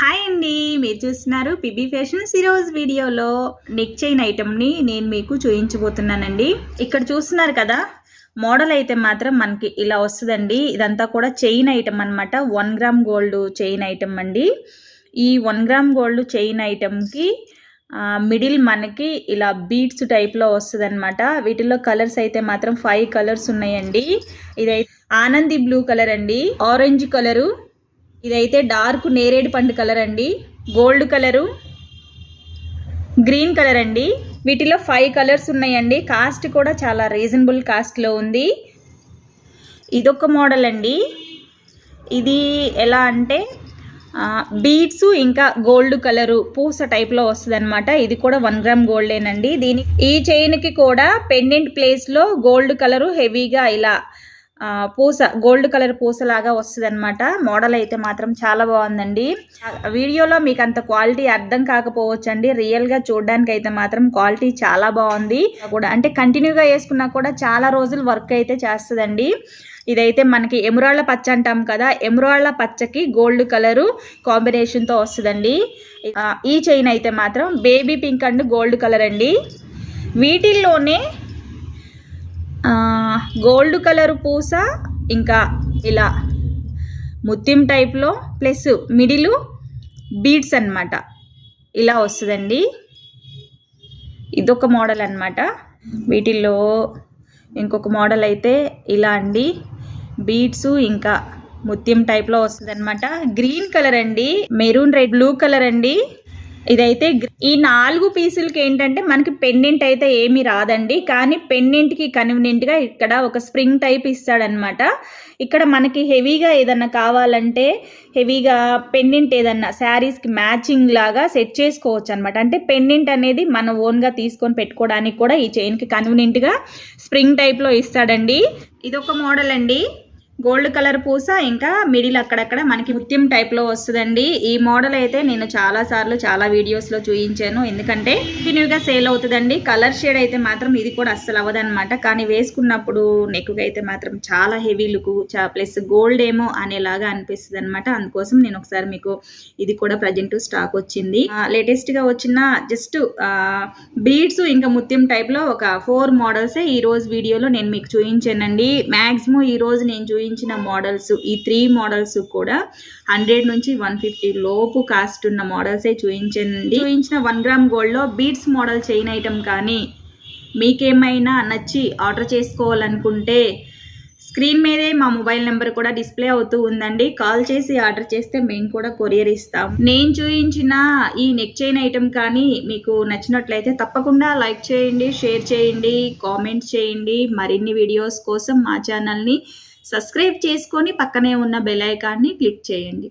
Hi అండి మీరు చూస్తున్నారు పిబి ఫ్యాషన్స్ ఈరోజు వీడియోలో నెక్ చైన్ ఐటమ్ని నేను మీకు చూపించబోతున్నానండి. ఇక్కడ చూస్తున్నారు కదా మోడల్ అయితే మాత్రం మనకి ఇలా వస్తుందండి. ఇదంతా కూడా చైన్ ఐటమ్ అనమాట one gram gold chain item అండి. ఈ వన్ గ్రామ్ గోల్డ్ చైన్ ఐటమ్కి మిడిల్ మనకి ఇలా బీట్స్ టైప్లో వస్తుంది అనమాట వీటిలో కలర్స్ అయితే మాత్రం ఫైవ్ కలర్స్ ఉన్నాయండి. ఇదైతే ఆనంది బ్లూ కలర్ అండి. ఆరెంజ్ కలరు ఇదైతే డార్క్ నేరేడు పండు కలర్ అండి. గోల్డ్ కలరు గ్రీన్ కలర్ అండి. వీటిలో ఫైవ్ కలర్స్ ఉన్నాయండి. కాస్ట్ కూడా చాలా రీజనబుల్ కాస్ట్లో ఉంది. ఇదొక మోడల్ అండి. ఇది ఎలా అంటే బీడ్స్ ఇంకా గోల్డ్ కలరు పూస టైప్లో వస్తుంది అనమాట ఇది కూడా వన్ గ్రామ్ గోల్డేనండి. దీని ఈ చైన్కి కూడా పెండెంట్ ప్లేస్లో గోల్డ్ కలరు హెవీగా ఇలా పూస గోల్డ్ కలర్ పూసలాగా వస్తుంది అనమాట మోడల్ అయితే మాత్రం చాలా బాగుందండి. వీడియోలో మీకు అంత క్వాలిటీ అర్థం కాకపోవచ్చండి. రియల్గా చూడడానికి అయితే మాత్రం క్వాలిటీ చాలా బాగుంది. కూడా అంటే కంటిన్యూగా వేసుకున్నా కూడా చాలా రోజులు వర్క్ అయితే చేస్తుందండి. ఇదైతే మనకి ఎమురాళ్ళ పచ్చ అంటాం కదా. ఎమురాళ్ళ పచ్చకి గోల్డ్ కలరు కాంబినేషన్తో వస్తుందండి. ఈ చైన్ అయితే మాత్రం baby pink and gold colour అండి వీటిల్లోనే ఆ, గోల్డ్ కలర్ పూస ఇంకా ఇలా ముత్యం టైప్లో ప్లస్ మిడిలు బీడ్స్ అన్నమాట. ఇలా వస్తుందండి. ఇదొక మోడల్ అన్నమాట. వీటిల్లో ఇంకొక మోడల్ అయితే ఇలా అండి. బీడ్స్ ఇంకా ముత్యం టైప్లో వస్తుంది అనమాట గ్రీన్ కలర్ అండి. మెరూన్ రెడ్ బ్లూ కలర్ అండి. ఇదైతే ఈ నాలుగు పీసులకి ఏంటంటే మనకి పెండెంట్ అయితే ఏమీ రాదండి. కానీ పెండెంట్కి కన్వీనియంట్గా ఇక్కడ ఒక స్ప్రింగ్ టైప్ ఇస్తాడనమాట ఇక్కడ మనకి హెవీగా ఏదన్నా కావాలంటే హెవీగా పెండెంట్ ఏదన్నా శారీస్కి మ్యాచింగ్ లాగా సెట్ చేసుకోవచ్చు అనమాట అంటే పెండెంట్ అనేది మన ఓన్గా తీసుకొని పెట్టుకోవడానికి కూడా ఈ చైన్కి కన్వీనియంట్గా స్ప్రింగ్ టైప్లో ఇస్తాడండి. ఇదొక మోడల్ అండి. గోల్డ్ కలర్ పూస ఇంకా మిడిల్ అక్కడక్కడ మనకి ముత్యం టైప్లో వస్తుందండి. ఈ మోడల్ అయితే నేను చాలా సార్లు చాలా వీడియోస్లో చూపించాను ఎందుకంటే కంటిన్యూగా సేల్ అవుతుందండి. కలర్ షేడ్ అయితే మాత్రం ఇది కూడా అస్సలు అవ్వదనమాట కానీ వేసుకున్నప్పుడు నెక్కు అయితే మాత్రం చాలా హెవీ లుక్ ప్లస్ గోల్డ్ ఏమో అనేలాగా అనిపిస్తుంది అనమాట అందుకోసం నేను ఒకసారి మీకు ఇది కూడా ప్రజెంట్ స్టాక్ వచ్చింది. లేటెస్ట్గా వచ్చిన జస్ట్ బీడ్స్ ఇంకా ముత్యం టైప్లో ఒక ఫోర్ మోడల్సే ఈ రోజు వీడియోలో నేను మీకు చూయించానండి. మ్యాక్సిమం ఈ రోజు నేను చూపించిన మోడల్స్ ఈ త్రీ మోడల్స్ కూడా హండ్రెడ్ నుంచి వన్ ఫిఫ్టీ లోపు కాస్ట్ ఉన్న మోడల్సే చూపించండి. చూపించిన వన్ గ్రామ్ గోల్డ్లో బీడ్స్ మోడల్ చైన్ ఐటమ్ కానీ మీకేమైనా నచ్చి ఆర్డర్ చేసుకోవాలనుకుంటే స్క్రీన్ మీదే మా మొబైల్ నెంబర్ కూడా డిస్ప్లే అవుతూ ఉందండి. కాల్ చేసి ఆర్డర్ చేస్తే మేము కూడా కొరియర్ ఇస్తాం. నేను చూపించిన ఈ నెక్ చైన్ ఐటమ్ కానీ మీకు నచ్చినట్లయితే తప్పకుండా లైక్ చేయండి షేర్ చేయండి కామెంట్ చేయండి. మరిన్ని వీడియోస్ కోసం మా ఛానల్ని సబ్స్క్రైబ్ చేసుకొని పక్కనే ఉన్న బెల్ ఐకాన్ని క్లిక్ చేయండి.